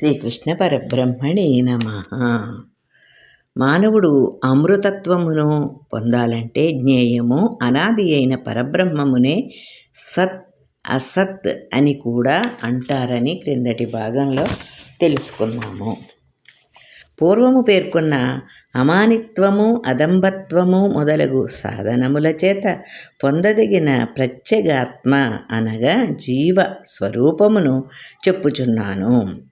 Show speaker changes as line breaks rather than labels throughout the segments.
శ్రీకృష్ణ పరబ్రహ్మణే నమ. మానవుడు అమృతత్వమును పొందాలంటే జ్ఞేయము అనాది అయిన పరబ్రహ్మమునే సత్ అసత్ అని కూడా అంటారని క్రిందటి భాగంలో తెలుసుకున్నాము. పూర్వము పేర్కొన్న అమానిత్వము అదంబత్వము మొదలగు సాధనముల చేత పొందదగిన ప్రత్యేగాత్మ అనగా జీవ స్వరూపమును చెప్పుచున్నాను.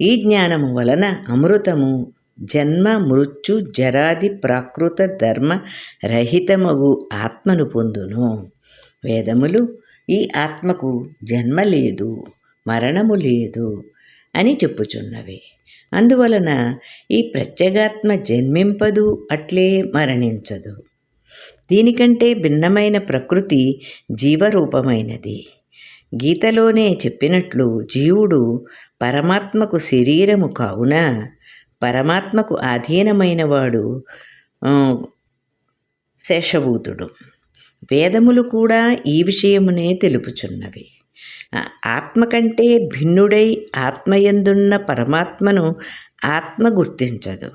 ఈ జ్ఞానము వలన అమృతము జన్మ మృత్యు జరాది ప్రాకృత ధర్మ రహితమగు ఆత్మను పొందును. వేదములు ఈ ఆత్మకు జన్మ లేదు మరణము లేదు అని చెప్పుచున్నవి. అందువలన ఈ ప్రత్యేగాత్మ జన్మింపదు అట్లే మరణించదు. దీనికంటే భిన్నమైన ప్రకృతి జీవరూపమైనది. గీతలోనే చెప్పినట్లు జీవుడు పరమాత్మకు శరీరము కావున పరమాత్మకు అధీనమైనవాడు శేషభూతుడు. వేదములు కూడా ఈ విషయమునే తెలుపుచున్నవి. ఆత్మ కంటే భిన్నుడై ఆత్మయందున్న పరమాత్మను ఆత్మ గుర్తించదు.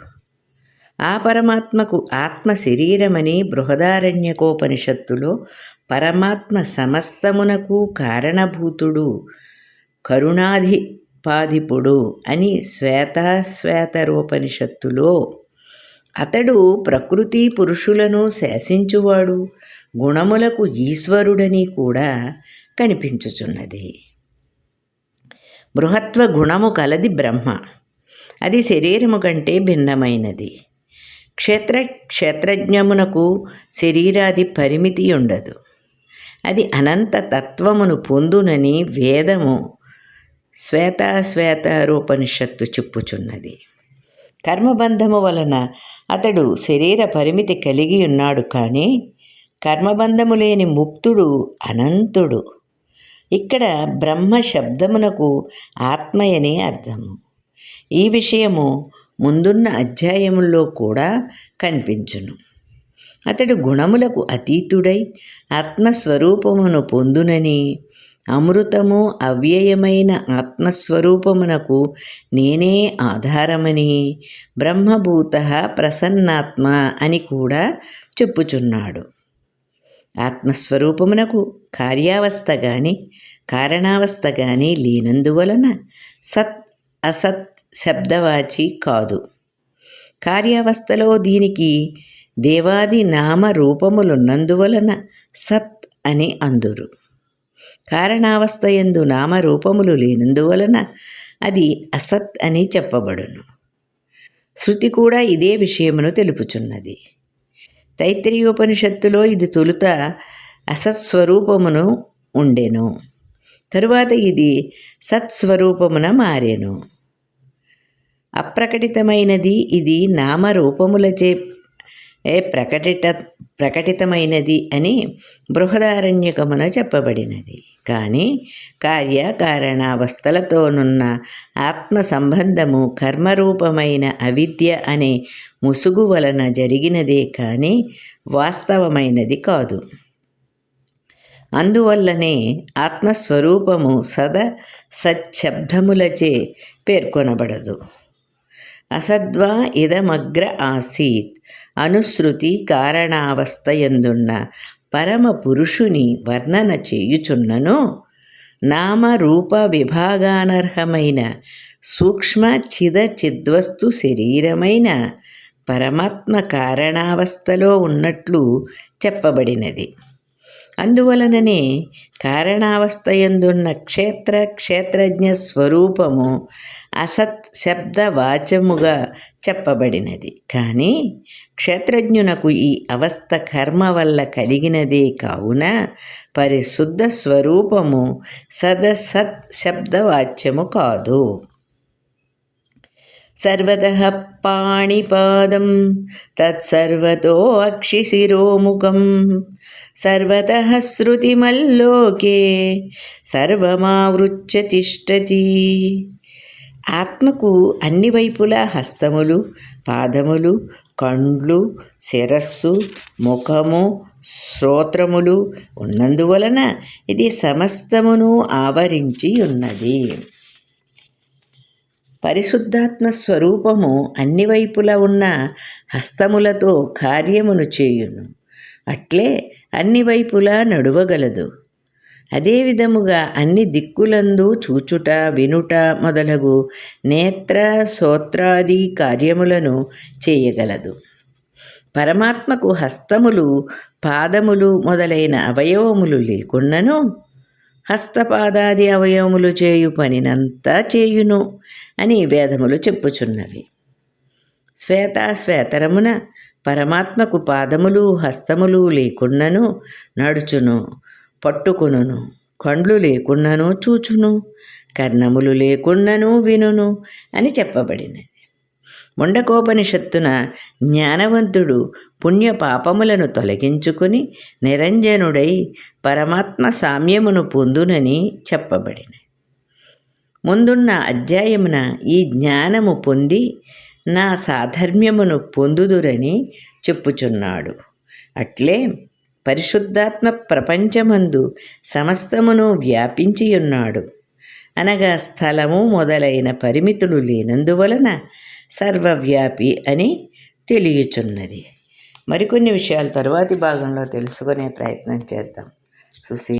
ఆ పరమాత్మకు ఆత్మ శరీరమని బృహదారణ్యకోపనిషత్తులో పరమాత్మ సమస్తమునకు కారణభూతుడు కరుణాధిపాధిపుడు అని శ్వేతాశ్వేతరోపనిషత్తులో అతడు ప్రకృతి పురుషులను శాసించువాడు గుణములకు ఈశ్వరుడని కూడా కనిపించుచున్నది. బృహత్వ గుణము కలది బ్రహ్మ. అది శరీరము కంటే భిన్నమైనది. క్షేత్ర క్షేత్రజ్ఞమునకు శరీరాది పరిమితి ఉండదు. అది అనంత తత్వమును పొందునని వేదము శ్వేతాశ్వేత రూపనిషత్తు చెప్పుచున్నది. కర్మబంధము వలన అతడు శరీర పరిమితి కలిగి ఉన్నాడు కానీ కర్మబంధము లేని ముక్తుడు అనంతుడు. ఇక్కడ బ్రహ్మ శబ్దమునకు ఆత్మయనే అర్థము. ఈ విషయము ముందున్న అధ్యాయముల్లో కూడా కనిపించును. అతడు గుణములకు అతీతుడై ఆత్మస్వరూపమును పొందునని అమృతము అవ్యయమైన ఆత్మస్వరూపమునకు నేనే ఆధారమని బ్రహ్మభూత ప్రసన్నాత్మ అని కూడా చెప్పుచున్నాడు. ఆత్మస్వరూపమునకు కార్యావస్థ కానీ కారణావస్థ కానీ లేనందువలన సత్ అసత్ శబ్దవాచి కాదు. కార్యావస్థలో దీనికి దేవాది నామ రూపములున్నందువలన సత్ అని అందురు. కారణావస్థ ఎందు నామరూపములు లేనందువలన అది అసత్ అని చెప్పబడును. శృతి కూడా ఇదే విషయమును తెలుపుచున్నది. తైత్రీయోపనిషత్తులో ఇది తొలుత అసత్స్వరూపమును ఉండెను. తరువాత ఇది సత్స్వరూపమున మారెను. అప్రకటితమైనది ఇది నామరూపములచే. ప్రకటిత ప్రకటితమైనది అని బృహదారణ్యకమున చెప్పబడినది. కానీ కార్యకారణావస్థలతోనున్న ఆత్మ సంబంధము కర్మరూపమైన అవిద్య అనే ముసుగు వలన జరిగినదే కానీ వాస్తవమైనది కాదు. అందువల్లనే ఆత్మస్వరూపము సద సచ్చబ్దములచే పేర్కొనబడదు. అసద్వా ఇదమగ్ర ఆసీత్. అనుశృతి కారణావస్థయందున్న పరమ పురుషుని వర్ణన చేయుచున్నను. నామరూప విభాగానర్హమైన సూక్ష్మ చిద చిద్వస్తు శరీరమైన పరమాత్మ కారణావస్థలో ఉన్నట్లు చెప్పబడినది. అందువలననే కారణావస్థయందున్న క్షేత్ర క్షేత్రజ్ఞ స్వరూపము అసత్ శబ్ద వాచముగా చెప్పబడినది. కానీ క్షేత్రజ్ఞునకు ఈ అవస్థ కర్మ వల్ల కలిగినదే కావున పరిశుద్ధ స్వరూపము సదసత్ శబ్దవాచ్యము కాదు. సర్వత పాణిపాదం తత్సర్వతో అక్షిశిరోముఖం సర్వత శృతిమల్లోకే సర్వమావృత్య తిష్టతి. ఆత్మకు అన్ని వైపులా హస్తములు పాదములు కండ్లు శిరస్సు ముఖము శ్రోత్రములు ఉన్నందువలన ఇది సమస్తమును ఆవరించి ఉన్నది. పరిశుద్ధాత్మ స్వరూపము అన్ని వైపులా ఉన్న హస్తములతో కార్యమును చేయును. అట్లే అన్ని వైపులా నడువగలదు. అదే విధముగా అన్ని దిక్కులందు చూచుట వినుట మొదలగు నేత్ర సోత్రాది కార్యములను చేయగలదు. పరమాత్మకు హస్తములు పాదములు మొదలైన అవయవములు లేకున్నను హస్తపాదాది అవయవములు చేయు పనినంతా చేయును అని వేదములు చెప్పుచున్నవి. శ్వేతాశ్వేతరమున పరమాత్మకు పాదములు హస్తములు లేకున్నను నడుచును పట్టుకును కండ్లు లేకున్నను చూచును కర్ణములు లేకున్నను వినును అని చెప్పబడినది. ముండకోపనిషత్తున జ్ఞానవంతుడు పుణ్య పాపములను తొలగించుకుని నిరంజనుడై పరమాత్మ సామ్యమును పొందునని చెప్పబడినది. ముందున్న అధ్యాయమున ఈ జ్ఞానము పొంది నా సాధర్మ్యమును పొందుదురని చెప్పుచున్నాడు. అట్లే పరిశుద్ధాత్మ ప్రపంచమందు సమస్తమును వ్యాపించి ఉన్నాడు అనగా స్థలము మొదలైన పరిమితులు లేనందువలన సర్వవ్యాపి అని తెలియచున్నది. మరికొన్ని విషయాలు తరువాతి భాగంలో తెలుసుకునే ప్రయత్నం చేద్దాం. సుశీ